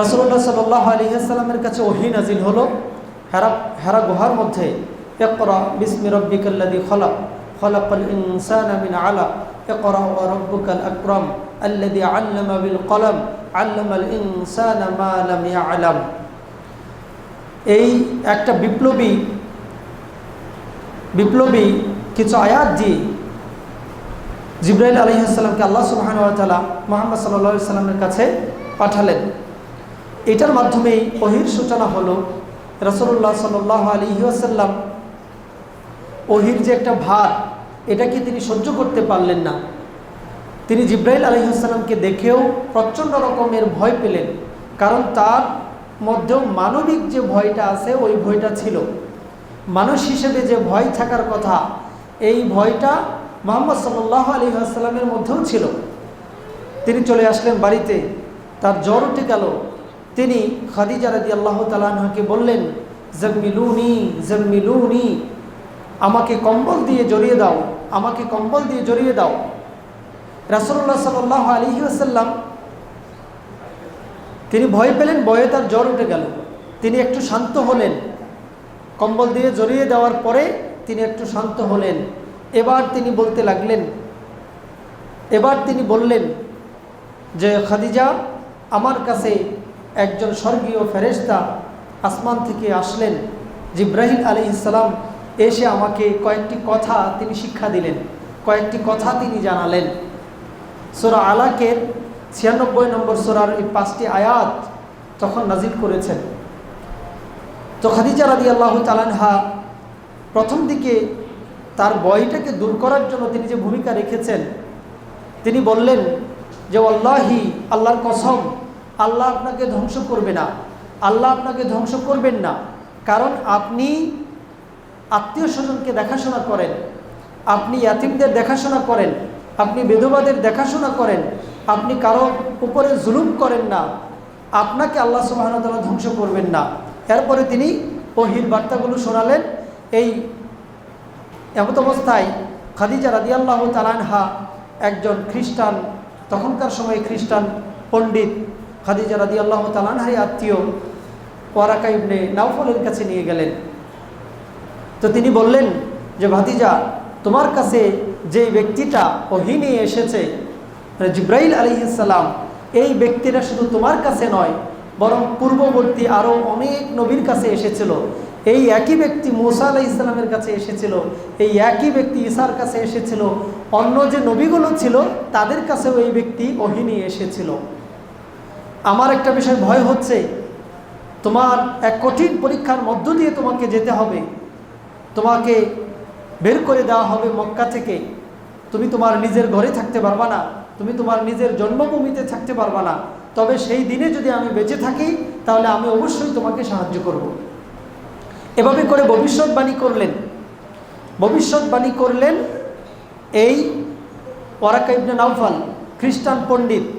রসুল্লাহ সাল্লাহ আলহিহাস্লামের কাছে ওহি নাজিল হলো, হেরা হেরা গুহার মধ্যে একরা বিসমি রব্বিকাল্লাদি খলাক, খলাকাল ইনসান মিন আলাক একরা ওয়া রব্বুকাল আকরাম আল্লাদি আল্লামা বিল কলম, আল্লামাল ইনসান মা লাম ইয়ালাম। এই একটা বিপ্লবী বিপ্লবী কিছু আয়াত দিয়ে জিব্রাইল আলহিহাস্লামকে আল্লাহ সুবাহানুয়াতালা মোহাম্মদ সাল্লা সাল্লামের কাছে পাঠালেন। এটার মাধ্যমেই অহির সূচনা হলো। রসল্লাহ সাল আলী আসাল্লাম ওহির যে একটা ভার, এটাকে তিনি সহ্য করতে পারলেন না। তিনি জিব্রাইল আলহিহাস্লামকে দেখেও প্রচণ্ড রকমের ভয় পেলেন, কারণ তার মধ্যেও মানবিক যে ভয়টা আছে, ওই ভয়টা ছিল। মানুষ হিসেবে যে ভয় থাকার কথা, এই ভয়টা মোহাম্মদ সাল্লাহ আলী আসসালামের মধ্যেও ছিল। তিনি চলে আসলেন বাড়িতে, তার জ্বর উঠে গেল তিনি খাদিজা রাদি আল্লাহ তালাহকে বললেন জম্মিলুনি জম্মিলুনি আমাকে কম্বল দিয়ে জড়িয়ে দাও, আমাকে কম্বল দিয়ে জড়িয়ে দাও। রাসুল্লাহ সাল আলী আসাল্লাম তিনি ভয় পেলেন, ভয়ে তার জ্বর উঠে গেল। তিনি একটু শান্ত হলেন। কম্বল দিয়ে জড়িয়ে দেওয়ার পরে তিনি একটু শান্ত হলেন। এবার তিনি বলতে লাগলেন, এবার তিনি বললেন যে, খাদিজা, আমার কাছে একজন স্বর্গীয় ফেরেস্তা আসমান থেকে আসলেন। জিব্রাহিম আলী ইসলাম এসে আমাকে কয়েকটি কথা তিনি শিক্ষা দিলেন। কয়েকটি কথা তিনি জানালেন। সোরা আলাকের ছিয়ানব্বই নম্বর সোরার এই পাঁচটি আয়াত তখন নাজিল করেছেন, তো খাদিজা রাদি আল্লাহ তালানহা প্রথম দিকে তার বয়টাকে দূর করার জন্য তিনি যে ভূমিকা রেখেছেন, তিনি বললেন যে আল্লাহি আল্লাহর কসম আল্লাহ আপনাকে ধ্বংস করবে না। আল্লাহ আপনাকে ধ্বংস করবেন না। কারণ আপনি আত্মীয় স্বজনকে দেখাশোনা করেন। আপনি ইয়াতিমদের দেখাশোনা করেন। আপনি বেধবাদের দেখাশোনা করেন। আপনি কারও উপরে জুলুম করেন না। আপনাকে আল্লাহ সুবাহতাল্লাহ ধ্বংস করবেন না। এরপরে তিনি ওহির বার্তাগুলো শোনালেন। এই এমত অবস্থায় খাদিজা রাদিয়াল্লাহ তালানহা একজন খ্রিস্টান, তখনকার সময়ে খ্রিস্টান পণ্ডিত খাদিজা রাদিয়াল্লাহ তালানহাই আত্মীয় ওয়ারাকা ইবনে নাউফলের কাছে নিয়ে গেলেন। তো তিনি বললেন যে, ভাতিজা, তোমার কাছে যে ব্যক্তিটা ওহি নিয়ে এসেছে মানে জিব্রাইল আলী ইসাল্লাম এই ব্যক্তিটা শুধু তোমার কাছে নয়, বরং পূর্ববর্তী আরও অনেক নবীর কাছে এসেছিল। এই একই ব্যক্তি মোসা আলাহ ইসলামের কাছে এসেছিল, এই একই ব্যক্তি ঈশার কাছে এসেছিল, অন্য যে নবীগুলো ছিল, তাদের কাছেও এই ব্যক্তি ওহিনী এসেছিল। আমার একটা বিষয় ভয় হচ্ছে। তোমার এক কঠিন পরীক্ষার মধ্য দিয়ে তোমাকে যেতে হবে। তোমাকে বের করে দেওয়া হবে মক্কা থেকে। তুমি তোমার নিজের ঘরে থাকতে পারবা না। তুমি তোমার নিজের জন্মভূমিতে থাকতে পারবা না। তবে সেই দিনে যদি আমি বেঁচে থাকি, তাহলে আমি অবশ্যই তোমাকে সাহায্য করব। এভাবে করে ভবিষ্যৎবাণী করলেন। ভবিষ্যৎবাণী করলেন এই ওয়ারাকা নাউফাল খ্রিস্টান পণ্ডিত।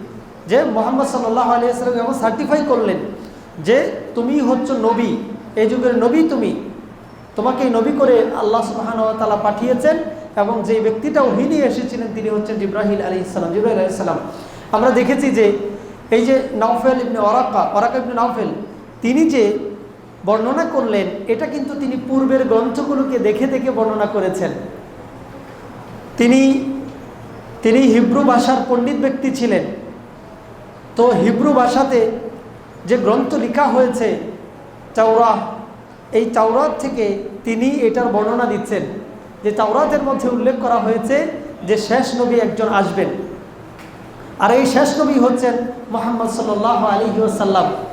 যে মোহাম্মদ সাল্লাহ আলিয়াল্লাম এমন সার্টিফাই করলেন যে তুমি হচ্ছ নবী, এই যুগের নবী তুমি, তোমাকে নবী করে আল্লাহ সুবাহান তালা পাঠিয়েছেন এবং যে ব্যক্তিটা ওহিনী এসেছিলেন তিনি হচ্ছেন জিব্রাহিল আলী ইসলাম জিব্রাহিল আলী ইসলাম আমরা দেখেছি যে এই যে নাওফেল ইবনে ওরাক্কা ওরাকা ইবনে নাওফেল, তিনি যে বর্ণনা করলেন, এটা কিন্তু তিনি পূর্বের গ্রন্থগুলোকে দেখে দেখে বর্ণনা করেছেন। তিনি তিনি হিব্রু ভাষার পণ্ডিত ব্যক্তি ছিলেন। তো হিব্রু ভাষাতে যে গ্রন্থ লেখা হয়েছে চাওরা এই চাওরাত থেকে তিনি এটার বর্ণনা দিচ্ছেন যে চাওরাতের মধ্যে উল্লেখ করা হয়েছে যে শেষ নবী একজন আসবেন। আর এই শেষ নবী হচ্ছেন মোহাম্মদ সাল্লাহ আলী সাল্লাম